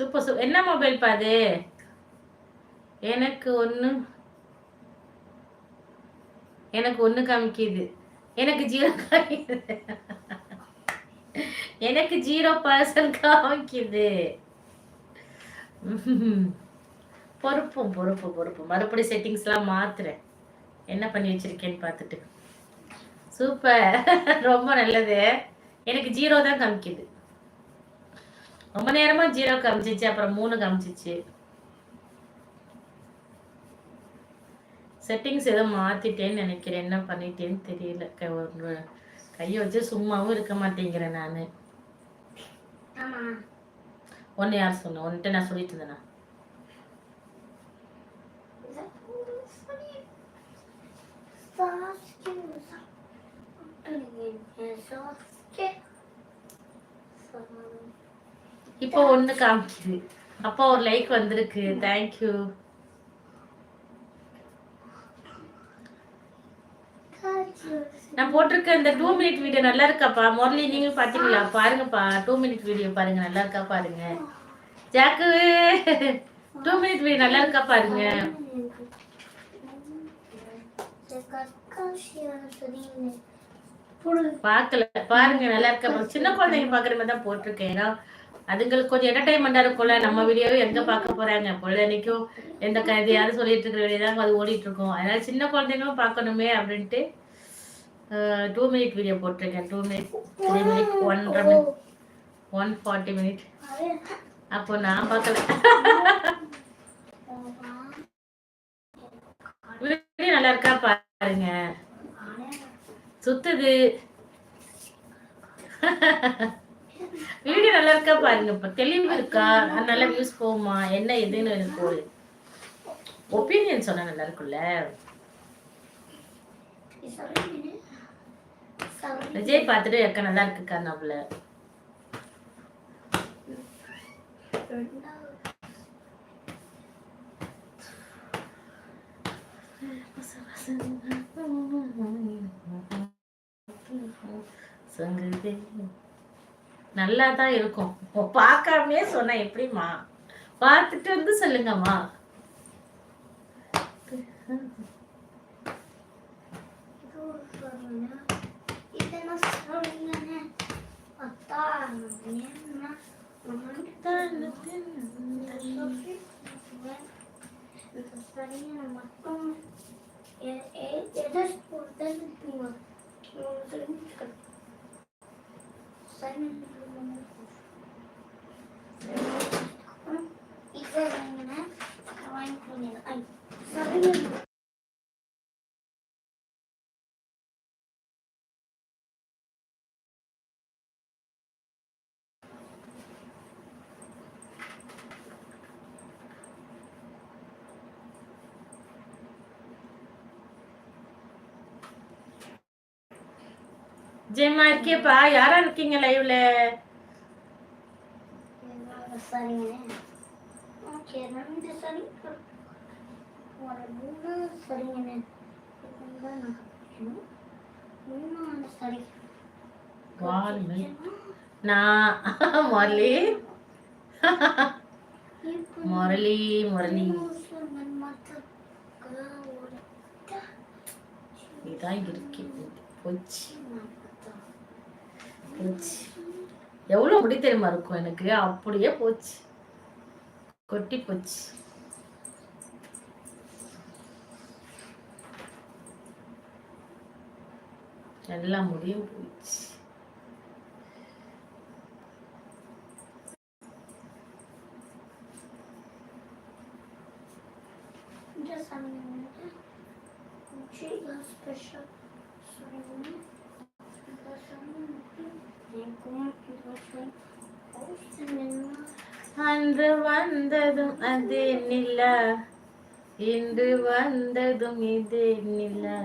Super super. என்ன mobile பாது எனக்கு ஒன்று எனக்கு ஒன்று காமிக்குது. எனக்கு ஜீரோ காமிக்குது. எனக்கு ஜீரோ பர்சன்ட் காமிக்குது. பொறுப்பும் பொறுப்பு பொறுப்பு மறுபடி செட்டிங்ஸ்லாம் மாத்துறேன். என்ன பண்ணி வச்சிருக்கேன்னு பார்த்துட்டு. சூப்பர். ரொம்ப நல்லது. எனக்கு ஜீரோ தான் காமிக்குது. ரொம்ப நேரமா ஜீரோ காமிச்சிச்சு அப்புறம் மூணு காமிச்சிச்சு. செட்டிங்ஸ் ஏதோ மாத்திட்டேன்னு நினைக்கிறேன். என்ன பண்ணிட்டேன்னு தெரியல. கையை வச்சு சும்மாவும் இருக்க மாட்டேங்கிறேன் நான். ஒன்று யார் சொன்ன? ஒன்ட்டு நான் சொல்லிட்டு இருந்தேனா? இப்போ ஒன்று காமிக்குது. அப்போ ஒரு லைக் வந்திருக்கு. தேங்க்யூ நான் போட்டிருக்க இந்த டூ மினிட் வீடியோ நல்லா இருக்காப்பா? முரளி நீங்களும் பாத்தீங்களா? பாருங்கப்பா. டூ மினிட் வீடியோ பாருங்க. நல்லா இருக்கா பாருங்க. ஜாக்கு டூ மினிட் வீடியோ நல்லா இருக்கா பாருங்க. பார்க்கல. பாருங்க நல்லா இருக்கா. சின்ன குழந்தைங்க பாக்குற மாதிரி தான் போட்டிருக்கேன். ஏன்னா அதுங்களுக்கு கொஞ்சம் என்டர்டைன்மெண்டா இருக்கும்ல. நம்ம வீடியோவை எங்க பார்க்க போறாங்க? பொழுதனைக்கும் எந்த கதையாவது சொல்லிட்டு இருக்கிற வீடியோ தான் அது ஓடிட்டு இருக்கும் அதனால சின்ன குழந்தைங்களும் பார்க்கணுமே அப்படின்ட்டு டூ மினிட் வீடியோ போட்டிருக்கேன். டூ மினிட் த்ரீ மினிட் ஒன்றரை மினிட் ஒன் ஃபார்ட்டி மினிட் அப்போ நான் பார்க்கல. வீடியோ நல்லா இருக்கா பாருங்க. சுத்துது. வீடியோ நல்லா இருக்கா பாருங்க. இப்ப தெளிவு இருக்கா? அதனால வியூஸ் போகுமா? என்ன எதுன்னு எனக்கு ஒரு ஒப்பீனியன் சொன்னா நல்லா இருக்கும்ல. விஜய் பார்த்துட்டு அக்கா நல்லா இருக்குக்கா நம்மள சங்க நல்லா தான் இருக்கும். இப்போ பார்க்காமே சொன்ன எப்படிம்மா? பார்த்துட்டு வந்து சொல்லுங்கம்மா. Sorry. ஜெயமா இருக்கேப்பா யாரா இருக்கீங்க லைவ்ல முரளி முரளி முரளி இதான் இருக்கு. போச்சு. போச்சு எவ்வளோ முடி தெரியுமா இருக்கும் எனக்கு அப்படியே போச்சு கொட்டி போச்சு எல்லா முடியும் போச்சு Just a minute. ஜீகா ஸ்பெஷல் special. Sorry. அன்று வந்ததும் அது நிலா இன்று வந்ததும் இது நிலா